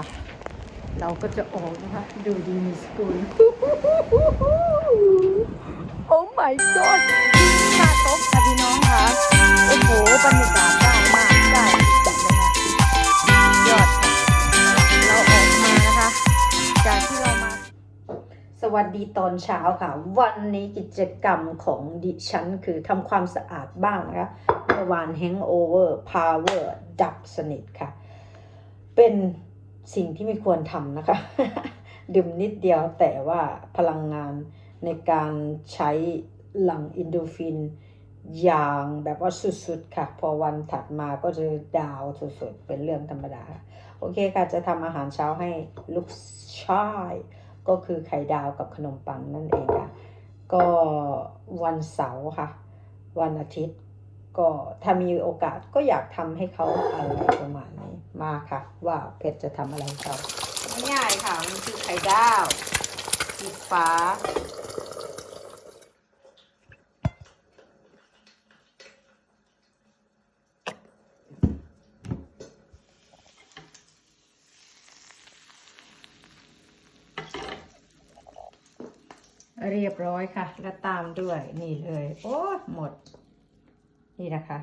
ะเราก็จะออกนะคะ ดูดีมีสกุลโอ้ my god หน้าโต๊ะค่ะพี่น้องค่ะ โอ้โหบรรยากาศได้มากได้สุดเลยค่ะยอด เราออกมานะคะ จากที่เรามา สวัสดีตอนเช้าค่ะ วันนี้กิจกรรมของดิฉันคือทำความสะอาดบ้างนะคะเมื่อวาน hangover power ดับสนิทค่ะ เป็น สิ่งที่ไม่ควรทำนะคะ ดื่มนิดเดียวแต่ว่าพลังงานในการใช้หลังอินโดฟิน อย่างแบบว่าสุดๆค่ะ พอวันถัดมาก็จะดาวสุดๆ เป็นเรื่องธรรมดา โอเคค่ะ จะทำอาหารเช้าให้ลูกชาย ก็คือไข่ดาวกับขนมปังนั่นเองค่ะ ก็วันเสาร์ค่ะ วันอาทิตย์ ก็ถ้ามีโอกาสก็อยากทำให้เขาอะไรประมาณ มาค่ะ ว่าเพชรจะทำอะไรให้เขาง่ายค่ะ มันคือไข่ดาวปิดฝาเรียบร้อยค่ะ แล้วตามด้วยนี่เลย โอ้หมด นี่นะคะ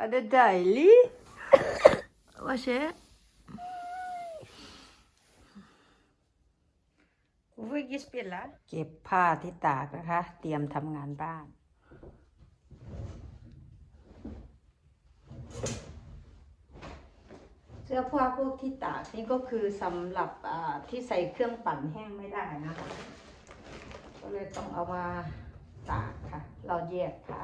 Er det deilig? Hva skjer? Hvorfor ikke spille? เก็บผ้าที่ตากนะคะ เตรียมทำงานบ้าน เสื้อผ้าพวกที่ตากนี่ก็คือสำหรับอ่าที่ใส่เครื่องปั่นแห้งไม่ได้นะคะก็เลยต้องเอามาตากค่ะ เราแยกตา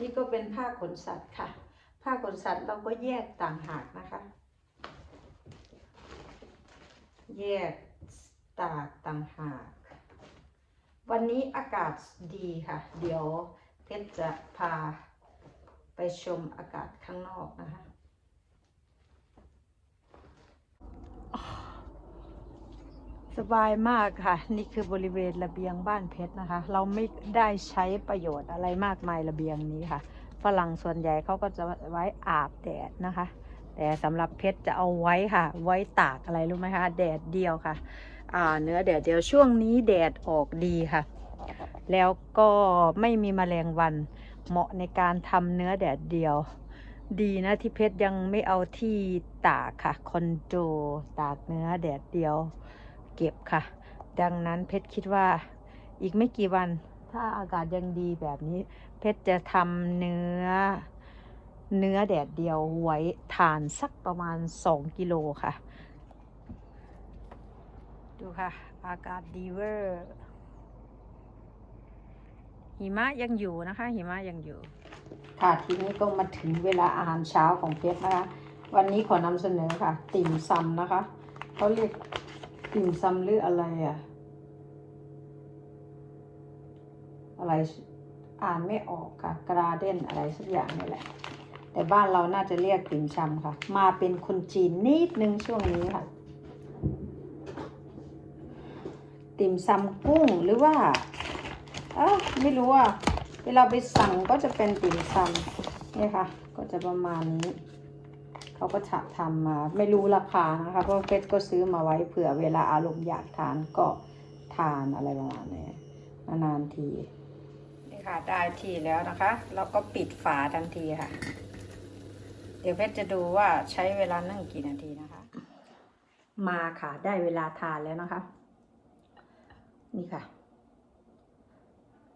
นี่ก็เป็นผ้าขนสัตว์ค่ะ ผ้าขนสัตว์เราก็แยกต่างหากนะคะ แยกตากต่างหาก วันนี้อากาศดีค่ะ เดี๋ยวเพชรจะพาไปชมอากาศข้างนอกนะคะ สบายมากค่ะ นี่คือบริเวณระเบียงบ้านเพชรนะคะ เราไม่ได้ใช้ประโยชน์อะไรมากมายระเบียงนี้ค่ะฝรั่งส่วนใหญ่เขาก็จะไว้อาบแดดนะคะ แต่สำหรับเพชรจะเอาไว้ค่ะ ไว้ตากอะไรรู้ไหมคะ แดดเดียวค่ะอ่าเนื้อแดดเดียวช่วงนี้แดดออกดีค่ะ แล้วก็ไม่มีแมลงวัน เหมาะในการทำเนื้อแดดเดียว ดีนะที่เพชรยังไม่เอาที่ตากค่ะคอนโดตากเนื้อแดดเดียว เก็บค่ะ ดังนั้นเพชรคิดว่าอีกไม่กี่วัน ถ้าอากาศยังดีแบบนี้ เพชรจะทำเนื้อ เนื้อแดดเดียวไว้ทานสักประมาณ 2 กิโลค่ะ ดูค่ะ อากาศดีเวอร์หิมะยังอยู่นะคะ หิมะยังอยู่ ค่ะทีนี้ก็มาถึงเวลาอาหารเช้าของเพชรนะคะ วันนี้ขอนำเสนอค่ะ ติ่มซำนะคะเขาเรียก ติ่มซำหรืออะไรอะอะไรอ่านไม่ออกค่ะกราเดนอะไรสักอย่างนี่แหละ แต่บ้านเราน่าจะเรียกติ่มซำค่ะ มาเป็นคนจีนนิดนึงช่วงนี้ค่ะ ติ่มซำกุ้งหรือว่าเอ้าไม่รู้อะเวลาไปสั่งก็จะเป็นติ่มซำเนี่ยค่ะ ก็จะประมาณนี้ เขาก็จะทำมาไม่รู้ราคานะคะ เพราะเฟสก็ซื้อมาไว้เผื่อเวลาอารมณ์อยากทานก็ทานอะไรประมาณนี้นานๆทีนี่ค่ะได้ทีแล้วนะคะ เราก็ปิดฝาทันทีค่ะ เดี๋ยวเพชรจะดูว่าใช้เวลานึ่งกี่นาทีนะคะ มาค่ะได้เวลาทานแล้วนะคะ นี่ค่ะ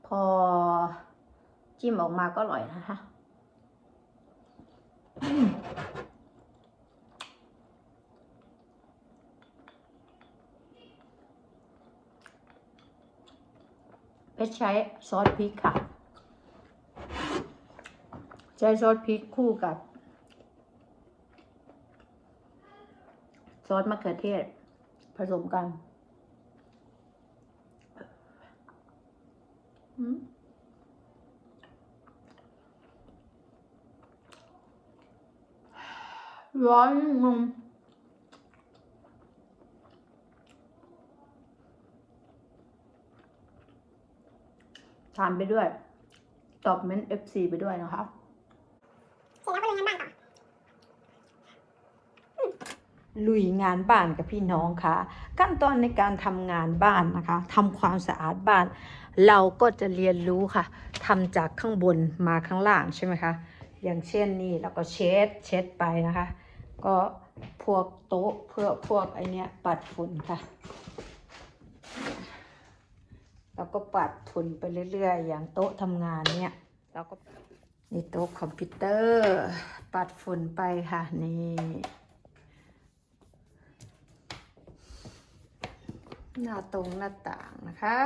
พอจิ้มออกมาก็อร่อยนะคะ เอสใช้ซอสพริกค่ะ ใช้ซอสพริกคู่กับ ซอสมะเขือเทศ ผสมกันอร้อนงง ทานไปด้วย ตอบเมนเอฟซีไปด้วยนะคะเสร็จแล้วก็เลยงานบ้านต่อลุยงานบ้านกับพี่น้องค่ะ ขั้นตอนในการทำงานบ้านนะคะทำความสะอาดบ้าน เราก็จะเรียนรู้ค่ะทำจากข้างบนมาข้างล่างใช่ไหมคะ อย่างเช่นนี่เราก็เช็ดเช็ดไปนะคะ ก็พวกโต๊ะเพื่อพวกไอเนี้ยปัดฝุ่นค่ะ เราก็ปัดฝุ่นไปเรื่อยๆ อย่างโต๊ะทำงานเนี่ย เราก็นี่โต๊ะคอมพิวเตอร์ ปัดฝุ่นไปค่ะ นี่หน้าตรงหน้าต่างนะคะ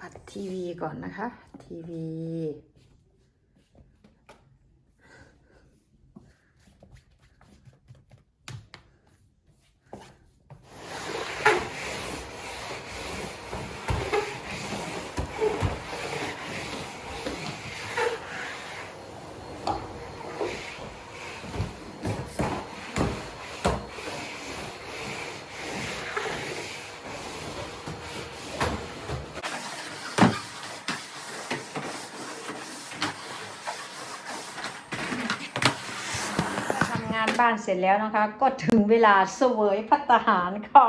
ปัดทีวีก่อนนะคะ ทีวี บ้านเสร็จแล้วนะคะ ก็ถึงเวลาเสวยพัตตาหารค่ะ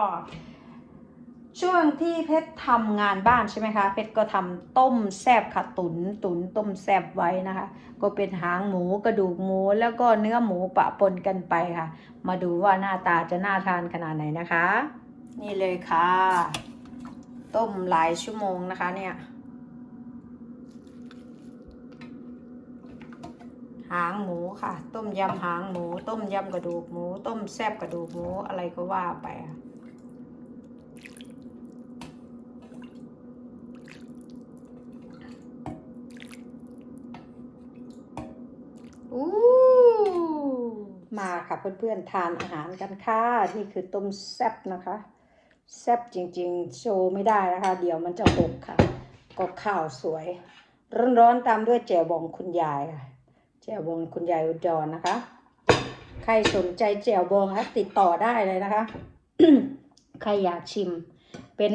ช่วงที่เพชรทำงานบ้านใช่ไหมคะ เพชรก็ทำต้มแซบค่ะตุนตุนต้มแซบไว้นะคะ ก็เป็นหางหมูกระดูกหมูแล้วก็เนื้อหมูปะปนกันไปค่ะ มาดูว่าหน้าตาจะน่าทานขนาดไหนนะคะ นี่เลยค่ะ ต้มหลายชั่วโมงนะคะเนี่ย หางหมูค่ะ ต้มยำหางหมู ต้มยำกระดูกหมู ต้มแซ่บกระดูกหมูอะไรก็ว่าไปอู้มาค่ะเพื่อนๆทานอาหารกันค่ะ นี่คือต้มแซ่บนะคะ แซ่บจริงๆ โชว์ไม่ได้นะคะ เดี๋ยวมันจะหกค่ะ ก็ข้าวสวย ร้อนๆตามด้วยแจ่วบองคุณยายค่ะ แจ่วบองคุณยายอุดรนะคะ ใครสนใจแจ่วบองคะติดต่อได้เลยนะคะ ใครอยากชิม เป็น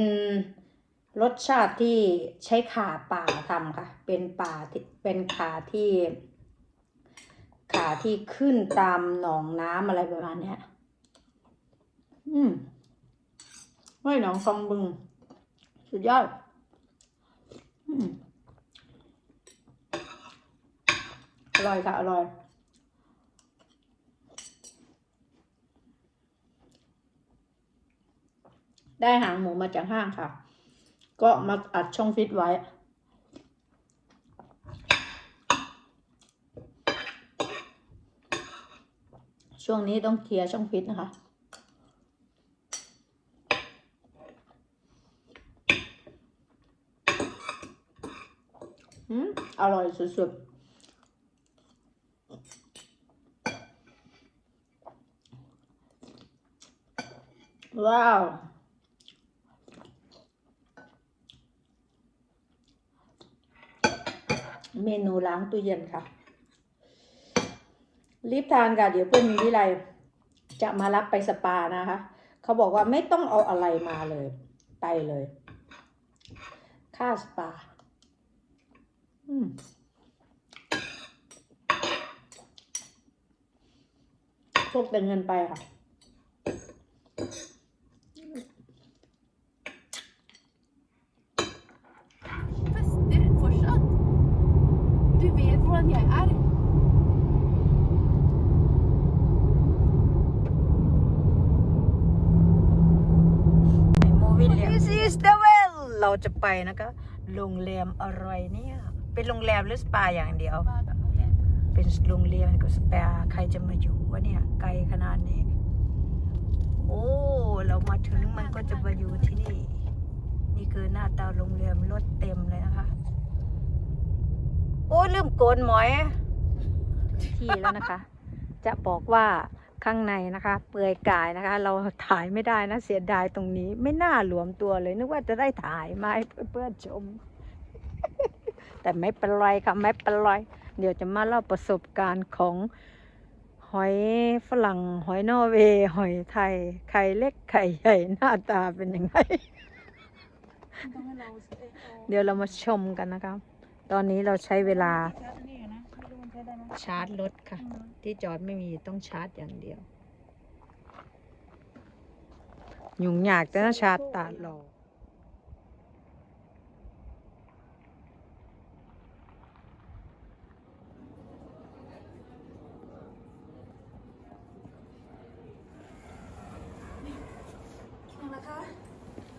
รสชาติที่ใช้ขาป่าทำค่ะ เป็นป่าที่เป็นขาที่ ขาที่ขึ้นตามหนองน้ำอะไรประมาณเนี้ยอืมไม่หนองฟองบึง สุดยอด อืม อ ร่อยค่ะ อร่อยได้หางหมูมาจากห้างค่ะ ก็มาอัดช่องฟิตไว้ ช่วงนี้ต้องเคลียร์ช่องฟิตนะคะ อืม อร่อยสุดๆ ว้าว เมนูล้างตู้เย็นค่ะ รีบทานค่ะ เดี๋ยวเพื่อนมีวิไลจะมารับไปสปานะคะ เขาบอกว่าไม่ต้องเอาอะไรมาเลย ไปเลย ค่าสปา อืมพวกเป็นเงินไปค่ะ fester fortsatt. Du vet hvordan jeg er. โมวิลเลียม This is the well เราจะไปนะคะโรงแรมอะไรเนี่ย เป็นโรงแรมหรือสปาอย่างเดียว เป็นโรงแรมกับสปาใครจะมาอยู่วะเนี่ยไกลขนาดนี้ โอ้ เรามาถึงมันก็จะมาอยู่ที่นี่ นี่คือหน้าตาโรงแรมรถเต็มเลยนะคะ โอ้ยลืมโกนหมอย ที่แล้วนะคะ จะบอกว่า ข้างในนะคะ เปลือยกายนะคะ เราถ่ายไม่ได้นะเสียดายตรงนี้ ไม่น่าหลวมตัวเลย นึกว่าจะได้ถ่ายมาให้เพื่อนๆชม แต่ไม่เป็นไรค่ะไม่เป็นไรเดี๋ยวจะมาเล่าประสบการณ์ของหอยฝรั่ง หอยนอร์เวย์หอยไทยไข่เล็กไข่ใหญ่หน้าตาเป็นยังไง เดี๋ยวเรามาชมกันนะครับตอนนี้เราใช้เวลา ชาร์จอันนี้นะไม่รู้มันใช้ได้ไหมชาร์จรถค่ะอืมที่จอดไม่มีต้องชาร์จอย่างเดียว ยุ่งยากแต่นะชาร์จตาหลอ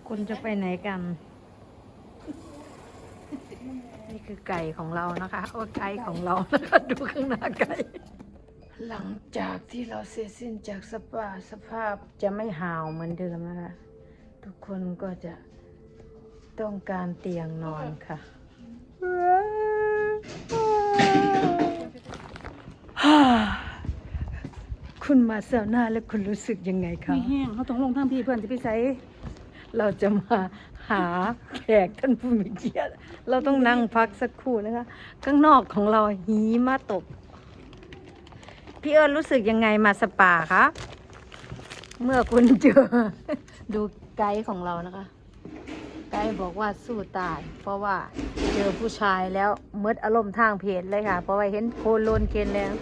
คุณจะไปไหนกันนี่ คือไก่ของเรานะคะโอ้ไก่ของเรานะคะดูข้างหน้าไก่ หลังจากที่เราเสร็จสิ้นจากสปาสภาพจะไม่ห่าวเหมือนเดิมนะคะ ทุกคนก็จะต้องการเตียงนอนค่ะคุณมาเซลหน้าแล้วคุณรู้สึกยังไงคะมีแห้งเขาต้องลงทางพี่เพื่อนจะไปใส่เราจะมา หาแขกท่านผู้มีเกียรติเราต้องนั่งพักสักครู่นะคะ ข้างนอกของเราหีมาตก พี่เอิญรู้สึกยังไงมาสปาคะเมื่อคุณเจอ ดูไกด์ของเรานะคะ ไกด์บอกว่าสู้ตาย เพราะว่าเจอผู้ชายแล้วเมดอารมณ์ทางเพศเลยค่ะ เพราะว่าเห็นโคโลนเกนแล้ว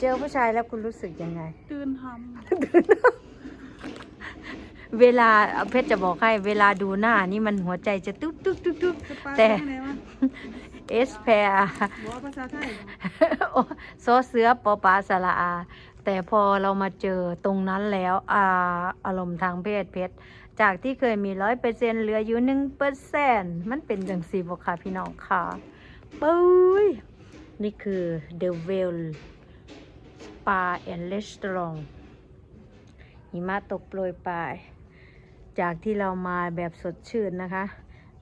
เจอผู้ชายแล้วคุณรู้สึกยังไง ตื่นท เวลาเพชรจะบอกให้เวลาดูหน้านี่มันหัวใจจะตุ๊บตุ๊บตุ๊บตุ๊บำสปาแต่ไหนวะเอสแพรบอกว่าภาษาไทยซอเสือปอปลาสระอา แต่พอเรามาเจอตรงนั้นแล้วอาอารมณ์ทางเพศเพชรจากที่เคยมีร้อยเปอร์เซ็นเหลืออยู่หนึ่งเปอร์เซ็นมันเป็นจังสีบค่ะพี่น้องค่ะปุ้ยนี่คือ The Well Spa and Restaurant หิมะตกโปรยปลาย จากที่เรามาแบบสดชื่นนะคะ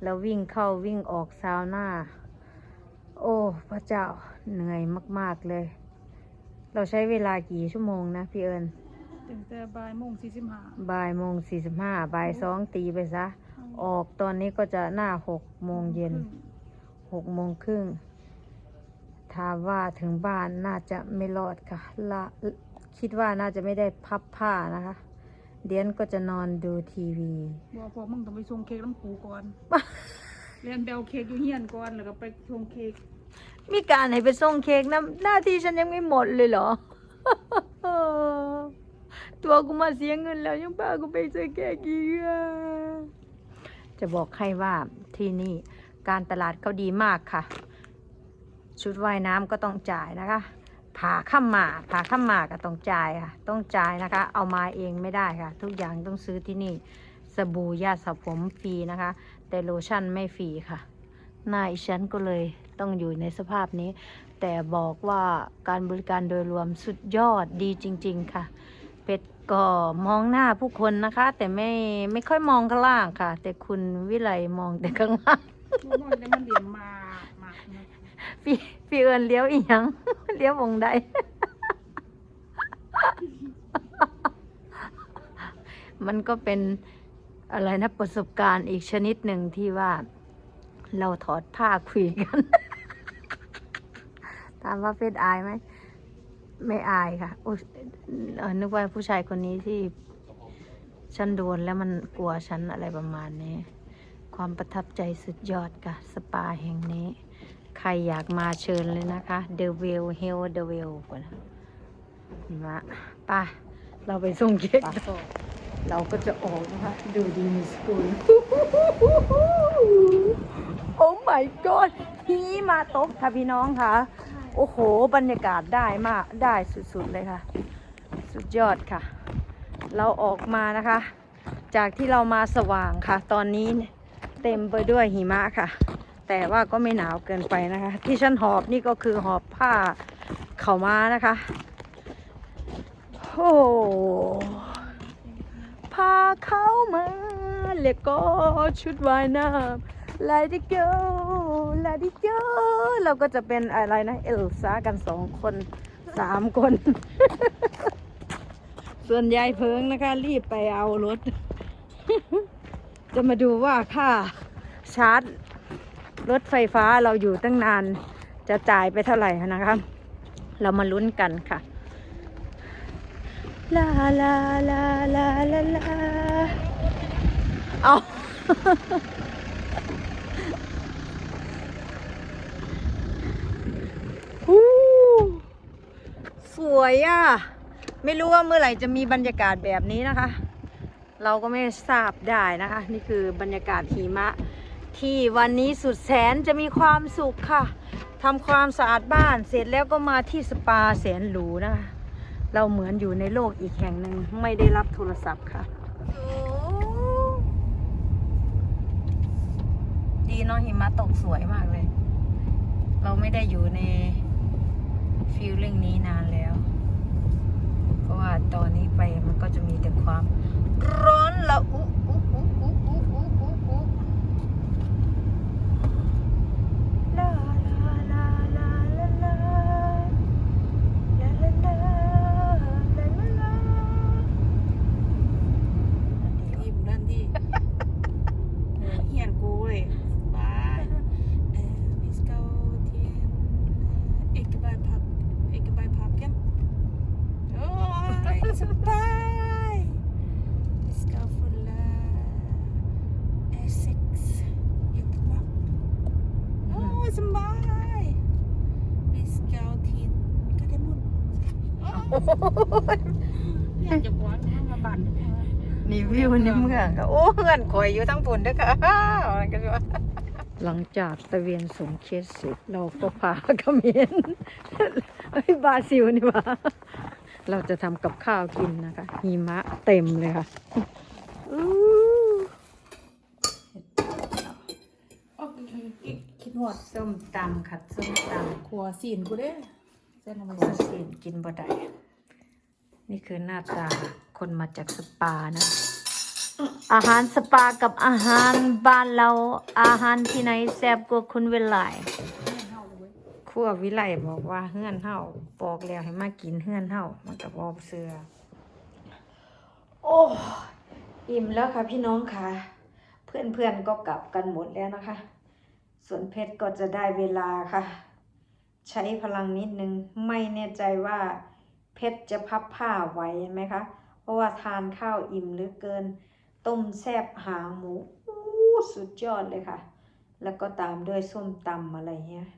เราวิ่งเข้าวิ่งออกซาวน่า โอ้ พระเจ้าเหนื่อยมาก ๆ เลย เราใช้เวลากี่ชั่วโมงนะพี่เอิญตั้งแต่บ่ายโมงสี่สิบห้าบ่ายโมงสี่สิบห้าบ่ายสองตีไปซะ ออกตอนนี้ก็จะหน้าหกโมงเย็นหกโมงครึ่งถามว่าถึงบ้านน่าจะไม่รอดค่ะละคิดว่าน่าจะไม่ได้พับผ้านะคะ เดียนก็จะนอนดูทีวี บอกพอมึงต้องไปส่งเค้กน้ำปูก่อนเรียนเบลเค้กอยู่เฮียนก่อนแล้วก็ไปส่งเค้กมีการให้ไปส่งเค้กนะหน้าที่ฉันยังไม่หมดเลยเหรอ ตัวกูมาเสียเงินแล้วยังพากูไปซื้อเค้กอีกอะจะบอกให้ว่าที่นี่การตลาดเขาดีมากค่ะ ชุดว่ายน้ำก็ต้องจ่ายนะคะ ผ่าข้ามมาผ่าข้ามมาก็ต้องจ่ายค่ะ ต้องจ่ายนะคะ เอามาเองไม่ได้ค่ะ ทุกอย่างต้องซื้อที่นี่ สบู่ยาสระผมฟรีนะคะ แต่โลชั่นไม่ฟรีค่ะ หน้าอีฉันก็เลยต้องอยู่ในสภาพนี้ แต่บอกว่าการบริการโดยรวมสุดยอดดีจริง ๆ ค่ะเป็ดก็มองหน้าผู้คนนะคะ แต่ไม่ไม่ค่อยมองข้างล่างค่ะ แต่คุณวิไลมองแต่ข้างล่างลูกน้อยได้มันเรียมามา พี่พี่เอิญเลี้ยวอีหยังเลี้ยววงใดมันก็เป็นอะไรนะประสบการณ์อีกชนิดหนึ่งที่ว่า เราถอดผ้าคุยกัน ถามว่าเฟซอายไหม ไม่อายค่ะอนึกว่าผู้ชายคนนี้ที่ ฉันโดนแล้วมันกลัวฉันอะไรประมาณนี้ ความประทับใจสุดยอดค่ะ สปาแห่งนี้ รอยากมาเชิญเลยนะคะ The Well Hell The Well ก่อนนะมาป่ะเราไปส่งเค้กต่อเราก็จะออกนะคะ ดูดีมีสกุลโอ้ my god ฮีมาตกค่ะพี่น้องค่ะ โอ้โห บรรยากาศได้มาก ได้สุดๆเลยค่ะ สุดยอดค่ะ เราออกมานะคะ จากที่เรามาสว่างค่ะ ตอนนี้เต็มไปด้วยหิมะค่ะ แต่ว่าก็ไม่หนาวเกินไปนะคะ ที่ฉันหอบนี่ก็คือหอบผ้าเข่าม้านะคะโอ้ผ้าเข้ามาแล้วก็ชุดว่ายน้ำ Let it go Let it go เราก็จะเป็นอะไรนะ เอลซ่ากันสองคนสามคน ส่วนยายเพิงนะคะ รีบไปเอารถ จะมาดูว่าค่าชาร์จ รถไฟฟ้าเราอยู่ตั้งนานจะจ่ายไปเท่าไหร่นะคะ เรามาลุ้นกันค่ะลาลาลาลาลาลาเอาฮู้สวยอะ ไม่รู้ว่าเมื่อไหร่จะมีบรรยากาศแบบนี้นะคะ เราก็ไม่ทราบได้นะคะ นี่คือบรรยากาศหิมะ ที่วันนี้สุดแสนจะมีความสุขค่ะทำความสะอาดบ้านเสร็จแล้วก็มาที่สปาแสนหรูนะคะ เราเหมือนอยู่ในโลกอีกแห่งหนึ่งไม่ได้รับโทรศัพท์ค่ะ ดีเนาะหิมะตกสวยมากเลย เราไม่ได้อยู่ในฟีลลิ่งนี้นานแล้ว เพราะว่าตอนนี้ไปมันก็จะมีแต่ความร้อนละอุ ในเมืองค่ะโอ้เงินข่อยอยู่ทั้งปุ่นเด้วยค่ะมันก็ว่าหลังจากตะเวียนสงเคสเสร็จเราก็พาเขมรเฮ้ยบราซิลนี่หว่าเราจะทำกับข้าวกินนะคะหิมะเต็มเลยค่ะอู้คิดหอดส้มตำค่ะส้มตครัวซีนกูเด้เส้นลงำไปหัวสินกินบ่ได้นี่คือหน้าตาคนมาจากสปานะ อาหารสปากับอาหารบ้านเราอาหารที่ไหนแซ่บกว่าคุณเวไลครัววิไลบอกว่าเฮือนเฮาบอกแล้วให้มากินเฮือนเฮามันก็บอกเสือโอ้อิ่มแล้วค่ะพี่น้องค่ะ เพื่อนๆก็กลับกันหมดแล้วนะคะ ส่วนเพชรก็จะได้เวลาค่ะ ใช้พลังนิดนึงไม่แน่ใจว่า เพชรจะพับผ้าไหวไหมคะ เพราะว่าทานข้าวอิ่มเหลือเกิน ต้มแซบหางหมูสุดยอดเลยค่ะ แล้วก็ตามด้วยส้มตำอะไรเงี้ย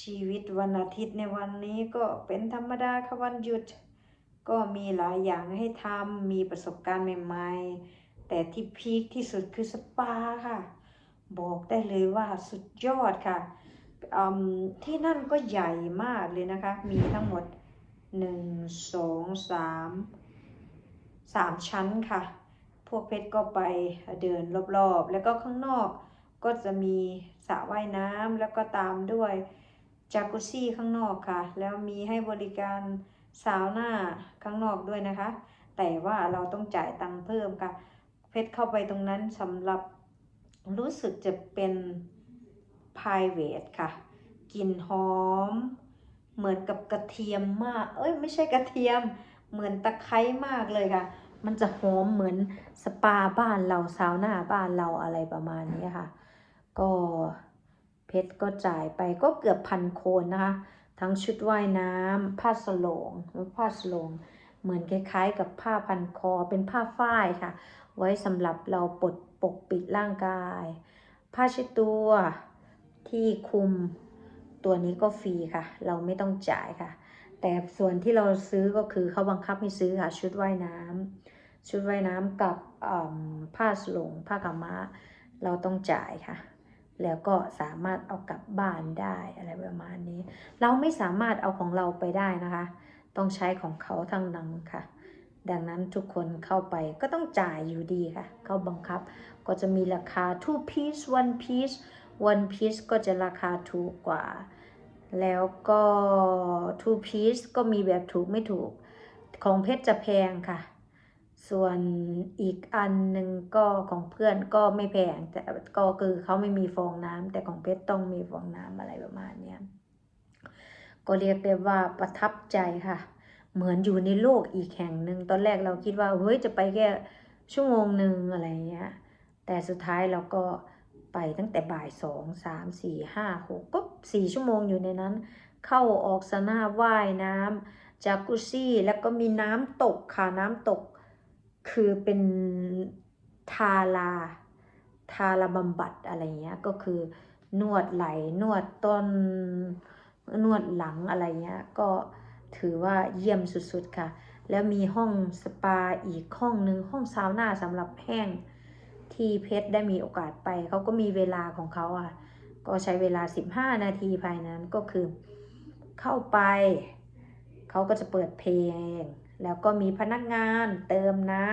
ชีวิตวันอาทิตย์ในวันนี้ก็เป็นธรรมดาค่ะวันหยุด ก็มีหลายอย่างให้ทำมีประสบการณ์ใหม่ๆ แต่ที่พีคที่สุดคือสปาค่ะ บอกได้เลยว่าสุดยอดค่ะ ที่นั่นก็ใหญ่มากเลยนะคะ มีทั้งหมดหนึ่งสองสามสามชั้นค่ะ วกเพชรก็ไปเดินรอบๆ แล้วก็ข้างนอกก็จะมีสระว่ายน้ำแล้วก็ตามด้วยจากุซี่ข้างนอกค่ะ แล้วมีให้บริการซาวหน่าข้างนอกด้วยนะคะ แต่ว่าเราต้องจ่ายตังค์เพิ่มค่ะ เพชรเข้าไปตรงนั้นสำหรับรู้สึกจะเป็น private ค่ะกลิ่นหอม เหมือนกับกระเทียมมาก เอ้ยไม่ใช่กระเทียม เหมือนตะไคร้มากเลยค่ะ มันจะหอมเหมือนสปาบ้านเราซาวน่าบ้านเราอะไรประมาณนี้ค่ะ ก็เพชรก็จ่ายไปก็เกือบพันโคนนะคะ ทั้งชุดว่ายน้ำผ้าสโลงหรือผ้าสโลงเหมือนคล้ายๆ กับผ้าพันคอเป็นผ้าฝ้ายค่ะ ไว้สำหรับเราปลดปกปิดร่างกาย ผ้าเช็ดตัวที่คุมตัวนี้ก็ฟรีค่ะ เราไม่ต้องจ่ายค่ะ แต่ส่วนที่เราซื้อก็คือเขาบังคับให้ซื้อค่ะ ชุดว่ายน้ำ ชุดว่ายน้ำกับผ้าสลงผ้าขาม้าเราต้องจ่ายค่ะ แล้วก็สามารถเอากลับบ้านได้อะไรประมาณนี้ เราไม่สามารถเอาของเราไปได้นะคะ ต้องใช้ของเขาทั้งนั้นค่ะ ดังนั้นทุกคนเข้าไปก็ต้องจ่ายอยู่ดีค่ะ เขาบังคับก็จะมีราคา two piece one piece one piece ก็จะราคาถูกกว่า แล้วก็ two piece ก็มีแบบถูกไม่ถูก ของเพชรจะแพงค่ะ ส่วนอีกอันหนึ่งก็ของเพื่อนก็ไม่แพงแต่ก็คือเขาไม่มีฟองน้ำแต่ของเพชรต้องมีฟองน้ำอะไรประมาณเนี้ยก็เรียกได้ว่าประทับใจค่ะ เหมือนอยู่ในโลกอีกแห่งหนึ่งตอนแรกเราคิดว่าเฮ้ยจะไปแค่ชั่วโมงหนึ่งอะไรเงี้ยแต่สุดท้ายเราก็ไปตั้งแต่บ่ายสองสามสี่ห้าหกก็สี่ชั่วโมงอยู่ในนั้น เข้าออกสนาว่ายน้ำจากกุซี่แล้วก็มีน้ำตกค่ะน้ำตก คือเป็นทาราทาราบำบัดอะไรเงี้ยก็คือนวดไหลนวดต้นนวดหลังอะไรเงี้ยก็ถือว่าเยี่ยมสุดๆค่ะ แล้วมีห้องสปาอีกห้องหนึ่งห้องซาวน่าสำหรับแห้งที่เพชรได้มีโอกาสไป เขาก็มีเวลาของเขาอะ ก็ใช้เวลา 15 นาทีภายในนั้นก็คือเข้าไป เขาก็จะเปิดเพลง แล้วก็มีพนักงานเติมน้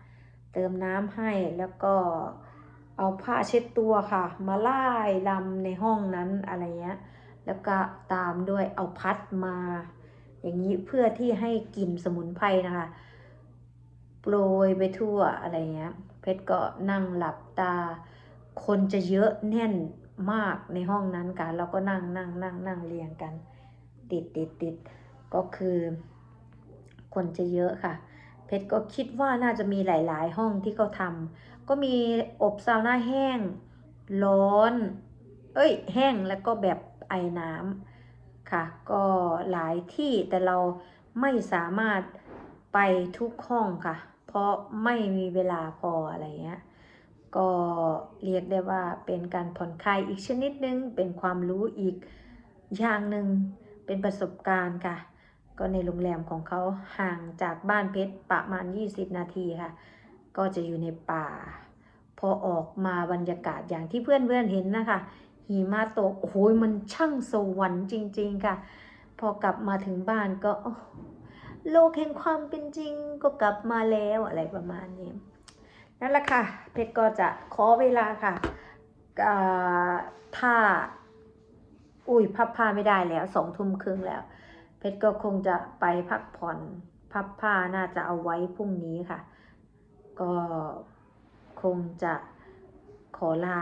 ำเติมน้ำให้แล้วก็เอาผ้าเช็ดตัวค่ะ มาไล่ลำในห้องนั้นอะไรเงี้ยแล้วก็ตามด้วยเอาพัดมา อย่างนี้เพื่อที่ให้กลิ่นสมุนไพรนะคะโปรยไปทั่วอะไรเงี้ย เพชรก็นั่งหลับตา คนจะเยอะแน่นมากในห้องนั้นกันเราก็นั่งนั่งนั่งนั่งเรียงกัน ติดติดติดก็คือ คนจะเยอะค่ะ เพชรก็คิดว่าน่าจะมีหลาย ๆ ห้องที่เขาทำก็มีอบซาวน่าแห้ง ร้อน เอ้ย แห้งแล้วก็แบบไอน้ำค่ะ ก็หลายที่แต่เราไม่สามารถไปทุกห้องค่ะ เพราะไม่มีเวลาพออะไรเงี้ยก็เรียกได้ว่าเป็นการผ่อนคลายอีกชนิดนึง เป็นความรู้อีกอย่างหนึ่งเป็นประสบการณ์ค่ะ ก็ในโรงแรมของเขาห่างจากบ้านเพชรประมาณ 20 นาทีค่ะ ก็จะอยู่ในป่า พอออกมาบรรยากาศอย่างที่เพื่อนๆเห็นนะคะหิมะตกโอ้โหมันช่างสวรรค์จริง ๆค่ะ พอกลับมาถึงบ้านก็โลกแห่งความเป็นจริงก็กลับมาแล้วอะไรประมาณนี้นั่นแหละค่ะ เพชรก็จะขอเวลาค่ะถ้า อุ้ยพับผ้าไม่ได้แล้วสองทุ่มครึ่งแล้ว เพชรก็คงจะไปพักผ่อนพับผ้าน่าจะเอาไว้พรุ่งนี้ค่ะ ก็คงจะขอลา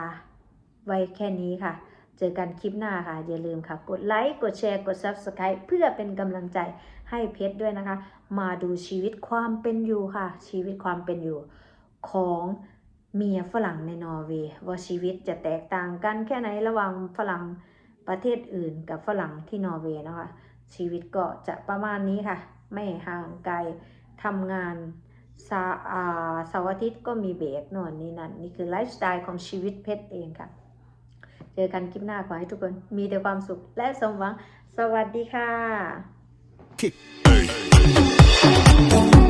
ไว้แค่นี้ค่ะ เจอกันคลิปหน้าค่ะ อย่าลืมค่ะ กดไลค์ กดแชร์ กด Subscribe เพื่อเป็นกำลังใจให้เพชรด้วยนะคะ มาดูชีวิตความเป็นอยู่ค่ะ ชีวิตความเป็นอยู่ของเมียฝรั่งในนอร์เวย์ว่าชีวิตจะแตกต่างกันแค่ไหนระหว่างฝรั่งประเทศอื่นกับฝรั่งที่นอร์เวย์นะคะ ชีวิตก็จะประมาณนี้ค่ะ ไม่ห่างไกลทำงานสาอ่าเสาร์อาทิตย์ก็มีเบรกน่นนี่นั่นนี่คือไลฟ์สไตล์ของชีวิตเพชรเองค่ะ เจอกันคลิปหน้าขอให้ทุกคนมีแต่ความสุขและสมหวัง สวัสดีค่ะ